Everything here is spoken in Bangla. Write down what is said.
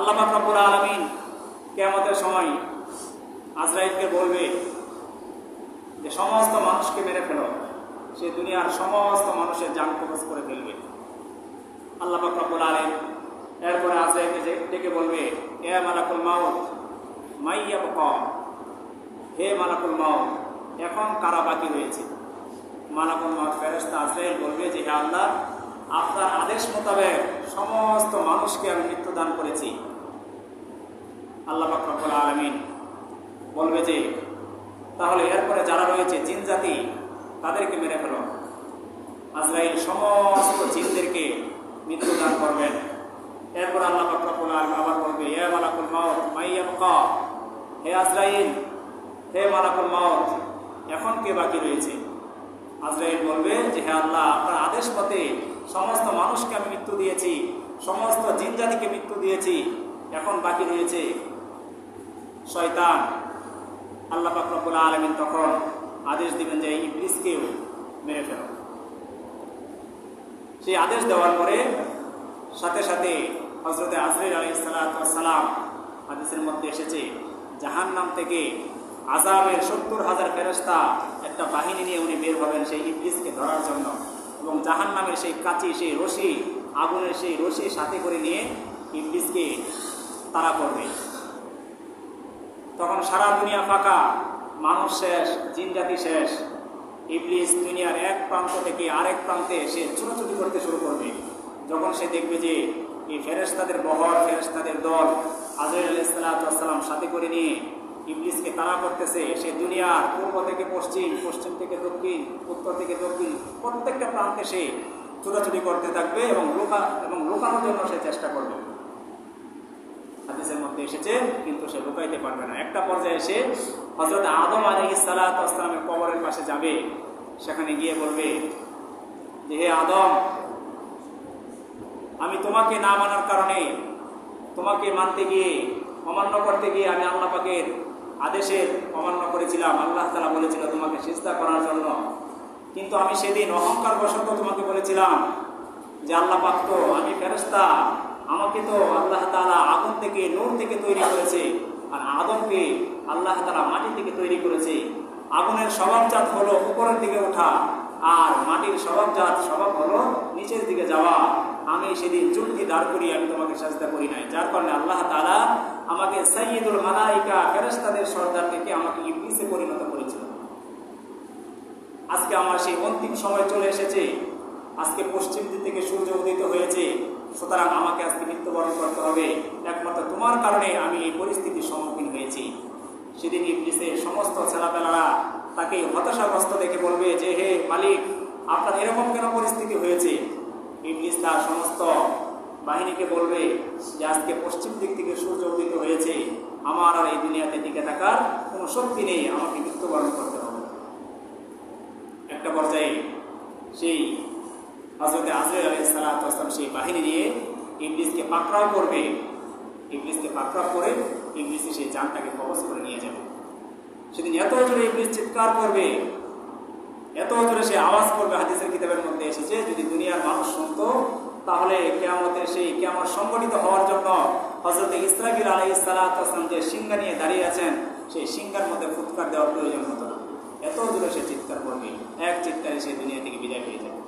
আল্লাহ রব্বুল আলমিন কেয়ামতের সময় আজরাইলকে বলবে যে সমস্ত মানুষকে মেরে ফেলো। সে দুনিয়ার সমস্ত মানুষের যান কবজ করে ফেলবে। আল্লাহ রব্বুল আলম এরপরে আজরাইলকে ডেকে বলবে, এ মালাকুল মাউত মাইয়া বকা হে মালাকুল মাউত, এখন কারা বাকি রয়েছে মালাকুল মাউত ফেরেস্তা আজরাইল বলবে যে, হে আল্লাহ আপনার আদেশ মোতাবেক সমস্ত মানুষকে আমি মৃত্যুদান করেছি। আল্লাহ রব্বুল আলমিন বলবে যে, তাহলে এরপরে যারা রয়েছে জিন জাতি, তাদেরকে মেরে ফেলো। আজরাইল সমস্ত জিনদেরকে মৃত্যু দান করবেন। এরপর আল্লাহ রব্বুল আলম আবার বলবে, এ মালাকুল মাউত মাইয়াবকা হে আজরাইল, হে মালাকুল মাউত, এখন কে বাকি রয়েছে? আজরাইল বলবে যে, হে আল্লাহ, আপনার আদেশ মতে সমস্ত মানুষকে আমি মৃত্যু দিয়েছি, সমস্ত জিন জাতিকে মৃত্যু দিয়েছি, এখন বাকি রয়েছে শয়তান। আল্লাহ পাকরবুল আলমিন তখন আদেশ দিবেন যে ইবলিসকেও মেরে ফেলো। সেই আদেশ দেওয়ার পরে সাথে সাথে হজরতে আজরির আলী সালাম হাদিসের মধ্যে এসেছে জাহান নাম থেকে আজাবের সত্তর হাজার ফেরস্তা একটা বাহিনী নিয়ে উনি বের হবেন সেই ইবলিসকে ধরার জন্য। এবং জাহান নামের সেই কাঁচি, সেই রশি, আগুনের সেই রশি সাথে করে নিয়ে ইবলিসকে তাড়া করবে। তখন সারা দুনিয়া ফাঁকা, মানুষ শেষ, জিনজাতি শেষ। ইবলিস দুনিয়ার এক প্রান্ত থেকে আরেক প্রান্তে সে ছুটোছুটি করতে শুরু করবে। যখন সে দেখবে যে এই ফেরেস্তাদের বহর ফেরেস্তাদের দল আজর আলাইসালাম সাথে করে নিয়ে ইবলিসকে তাড়া করতেছে, সে দুনিয়ার পূর্ব থেকে পশ্চিম পশ্চিম থেকে দক্ষিণ, উত্তর থেকে দক্ষিণ, প্রত্যেকটা প্রান্তে সে ছুটাছুটি করতে থাকবে এবং লোকা, এবং লোকানোর জন্য সে চেষ্টা করবে। হাদিসের মধ্যে এসেছে, কিন্তু সে লুকাইতে পারবে না। একটা পর্যায়ে এসে হজরত আদম আলী সালাতামের কবরের পাশে যাবে। সেখানে গিয়ে বলবে, যে হে আদম, আমি তোমাকে না মানার কারণে তোমাকে মানতে গিয়ে, অমান্য করতে গিয়ে আমি আল্লাহ পাকের আদেশের অমান্য করেছিলাম। আল্লাহ তালা বলেছিল, তোমাকে চেষ্টা করার জন্য। কিন্তু আমি সেদিন অহংকার বশত তোমাকে বলেছিলাম যে, আল্লাহ পাক তো, আমি ফেরস্তা আমাকে তো আল্লাহ তালা আগুন থেকে, নূর থেকে তৈরি করেছে। আর আদমকে আল্লাহ তালা মাটি থেকে তৈরি করেছে। আগুনের স্বভাবজাত হলো উপরের দিকে ওঠা, আর মাটির স্বভাবজাত স্বভাব হলো নিচের দিকে যাওয়া। আমি সেদিন চুক্তি দাঁড় করিয়ে আমি তোমাকে সাজদা করি নাই। যার কারণে আল্লাহ তালা আমাকে সৈয়দুল মালাইকা ফেরস্তাদের সর্দার থেকে আমাকে ইবলিসে পরিণত করেছিল। আজকে আমার সেই অন্তিম সময় চলে এসেছে। আজকে পশ্চিম দিক থেকে সূর্য উদিত হয়েছে। সুতরাং আমাকে আজকে মৃত্যুবরণ করতে হবে। একমাত্র তোমার কারণে আমি এই পরিস্থিতির সম্মুখীন হয়েছি। সেদিন ইবলিসের সমস্ত ছেলাপেলারা তাকে হতাশাগ্রস্ত দেখে বলবে যে, হে মালিক, আপনার এরকম কেন পরিস্থিতি হয়েছে? তার সমস্ত বাহিনীকে বলবে যে আজকে পশ্চিম দিক থেকে সূর্য উদিত হয়েছে। আমার আর এই দুনিয়াতে টিকে থাকার কোনো শক্তি নেই, আমাকে মৃত্যুবরণ করতে হবে। একটা পর্যায়ে সেই হজরতে আজরের আলী সালাম সেই বাহিনী নিয়ে ইংলিশকে পাকড়াও করবে। ইংলিশকে পাকড়াও করে ইংলিশে সেই যানটাকে কবচ করে নিয়ে যাবে। সেদিন এত জোরে ইংলিশ চিৎকার করবে, এত জোরে সে আওয়াজ করবে, হাদিসের কিতাবের মধ্যে এসেছে, যদি দুনিয়ার মানুষ তাহলে কেয়ামতের সেই কেয়ামত সংগঠিত হওয়ার জন্য হজরত ইসরাফিল আলাই ইসালাম যে সিংহা নিয়ে দাঁড়িয়ে আছেন, সেই সিংহার মধ্যে ফুৎকার দেওয়ার প্রয়োজন হতো না। এত দূরে সে চিৎকার করবে, এক চিৎকারে সে দুনিয়া থেকে বিদায় পেয়ে যাবে।